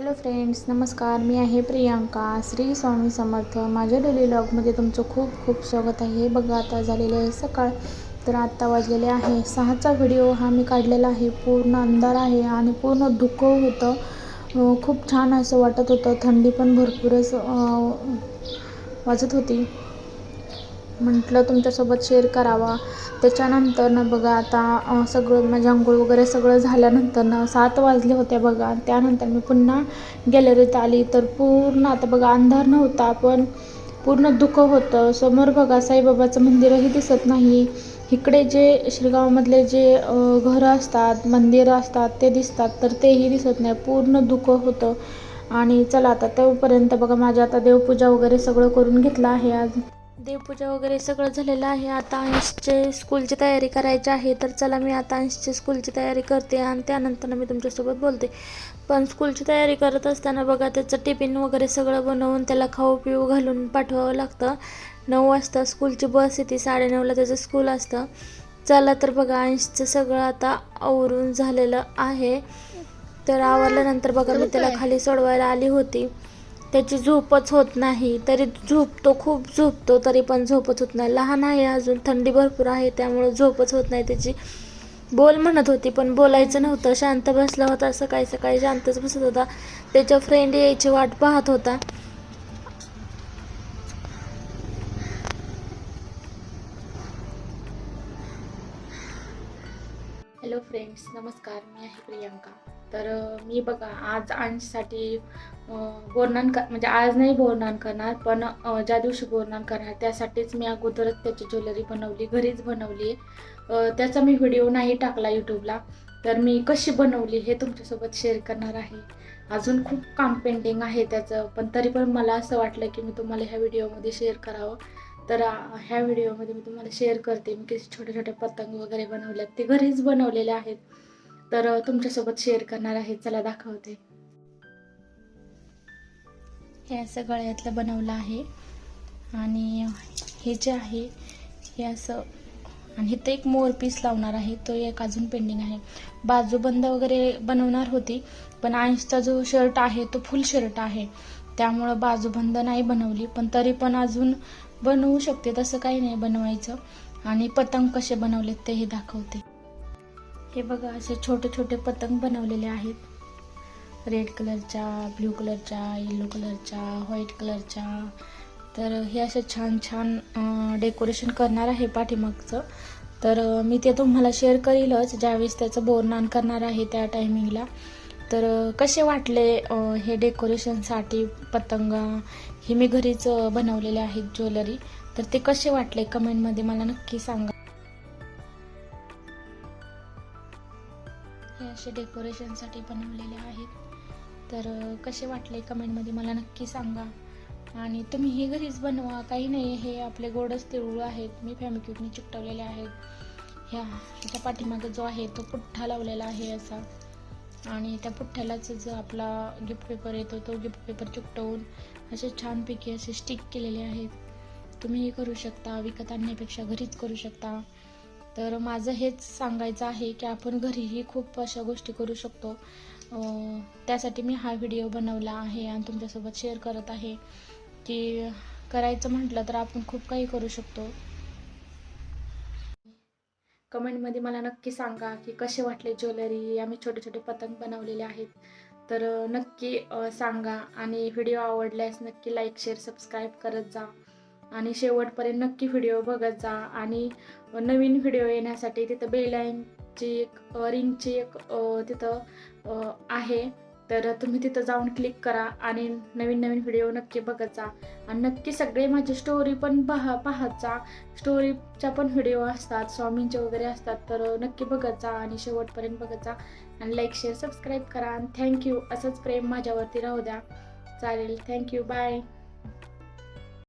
Hello friends नमस्कार. मी आहे प्रियांका. श्री स्वामी समर्थ. माझ्या डेली लॉगमध्ये तुमचं खूप खूप स्वागत आहे. बघा आता झालेले आहे सकाळ. तर आत्ता वाजलेले आहे. सहाचा व्हिडिओ हा मी काढलेला आहे. पूर्ण अंधार आहे आणि पूर्ण धुकं होतं. खूप छान असं वाटत होतं. थंडी पण भरपूरच वाजत होती. म्हटलं तुमच्यासोबत शेअर करावा. त्याच्यानंतर ना बघा आता सगळं माझी आंघोळ वगैरे सगळं झाल्यानंतर ना सात वाजले होते बघा. त्यानंतर मी पुन्हा गॅलरीत आली. तर पूर्ण आता बघा अंधार नव्हता पण पूर्ण दुःख होतं. समोर बघा साईबाबाचं मंदिरही दिसत नाही. इकडे जे श्रीगावामधले जे घरं असतात मंदिरं असतात ते दिसतात तर तेही दिसत नाही. पूर्ण दुःख होतं. आणि चला आता तोपर्यंत बघा माझ्या आता देवपूजा वगैरे सगळं करून घेतलं आहे आज. देवपूजा वगैरे सगळं झालेलं आहे. आता अंशचे स्कूलची तयारी करायची आहे. तर चला मी आता अंशची स्कूलची तयारी करते आणि त्यानंतर मी तुमच्यासोबत बोलते. पण स्कूलची तयारी करत असताना बघा त्याचं टिफिन वगैरे सगळं बनवून त्याला खाऊ पिऊ घालून पाठवावं लागतं. नऊ वाजता स्कूलची बस येते. साडेनऊला त्याचं स्कूल असतं. चला तर बघा अंशचं सगळं आता आवरून झालेलं आहे. तर आवरल्यानंतर बघा मी त्याला खाली सोडवायला आली होती. त्याची झोपच होत नाही. तरी झोपतो खूप झोपतो तरी पण झोपच होत नाही. लहान आहे अजून थंडी भरपूर आहे त्यामुळे झोपच होत नाही त्याची. बोल म्हणत होती पण बोलायचं नव्हतं. शांत बसला होता सकाळी सकाळी शांतच बसत होता. त्याच्या फ्रेंड यायची वाट पाहत होता. हॅलो फ्रेंड्स नमस्कार. मी आहे प्रियांका. तर मी बघा आज अंशसाठी अ, बोरनान कर म्हणजे आज नाही बोरनान करणार पण ज्या दिवशी बोरनान करणार त्यासाठीच मी अगोदरच त्याची ज्वेलरी बनवली घरीच बनवली. आहे त्याचा मी व्हिडिओ नाही टाकला यूट्यूबला तर मी कशी बनवली हे तुमच्यासोबत शेअर करणार आहे. अजून खूप काम पेंडिंग आहे त्याचं पण तरी पण मला असं वाटलं की मी तुम्हाला ह्या व्हिडिओमध्ये शेअर करावं. तर ह्या व्हिडिओमध्ये मी तुम्हाला शेअर करते. मी किती छोटे छोटे पतंग वगैरे बनवल्यात ते घरीच बनवलेले आहेत. तर तुमच्यासोबत शेअर करणार आहे. चला दाखवते. हे असं गळ्यातलं बनवलं आहे. आणि हे जे आहे हे असं आणि इथं एक मोर पीस लावणार आहे. तो एक अजून पेंडिंग आहे. बाजूबंद वगैरे बनवणार होती पण अंशचा जो शर्ट आहे तो फुल शर्ट आहे. त्यामुळं बाजूबंद नाही बनवली पण तरी पण अजून बनवू शकते. तसं काही नाही बनवायचं. आणि पतंग कसे बनवलेत तेही दाखवते. हे बघा असे छोटे छोटे पतंग बनवलेले आहेत. रेड कलरच्या ब्ल्यू कलरच्या येलो कलरच्या व्हाईट कलरच्या तर हे असे छान छान डेकोरेशन करणार आहे पाठीमागचं. तर मी ते तुम्हाला शेअर करीलच. ज्यावेळेस त्याचं बोरनान करणार आहे त्या टायमिंगला तर कसे वाटले हे डेकोरेशनसाठी पतंग? हे मी घरीच बनवलेले आहेत ज्वेलरी. तर ते कसे वाटले? कमेंटमध्ये मला नक्की सांगा. हे असे डेकोरेशनसाठी बनवलेले आहेत. तर कसे वाटले कमेंटमध्ये मला नक्की सांगा. आणि तुम्ही हे घरीच बनवा काही नाही हे आपले गोडच तिळूळ आहेत. मी फॅमिक्यूटने चिकटवलेले आहेत. ह्या ह्याच्या पाठीमागे जो आहे तो पुठ्ठा लावलेला आहे असा. आणि त्या पुठ्ठ्यालाच जो आपला गिफ्ट पेपर येतो तो गिफ्ट पेपर चिकटवून असे छानपैकी असे स्टिक केलेले आहेत. तुम्ही हे करू शकता विकत आणण्यापेक्षा घरीच करू शकता. तर माझं हेच सांगायचं आहे की आपण घरीही खूप अशा गोष्टी करू शकतो. त्यासाठी मी हा व्हिडिओ बनवला आहे आणि तुमच्यासोबत शेअर करत आहे की करायचं म्हटलं तर आपण खूप काही करू शकतो. कमेंटमध्ये मला नक्की सांगा की कसे वाटले ज्वेलरी? आम्ही छोटे छोटे पतंग बनवलेले आहेत. तर नक्की सांगा आणि व्हिडिओ आवडल्यास नक्की लाईक शेअर सबस्क्राईब करत जा. आणि शेवटपर्यंत नक्की व्हिडिओ बघत जा. आणि नवीन व्हिडिओ येण्यासाठी तिथं बेलाईनची एक रिंगची एक तिथं आहे. तर तुम्ही तिथं जाऊन क्लिक करा आणि नवीन नवीन व्हिडिओ नक्की बघत जा. आणि नक्की सगळे माझी स्टोरी पण पहा पाहत जा. स्टोरीच्या पण व्हिडिओ असतात स्वामींचे वगैरे असतात तर नक्की बघत जा आणि शेवटपर्यंत बघत जा. आणि लाईक शेअर सबस्क्राईब करा. आणि थँक्यू असंच प्रेम माझ्यावरती राहू द्या. चालेल. Thank you bye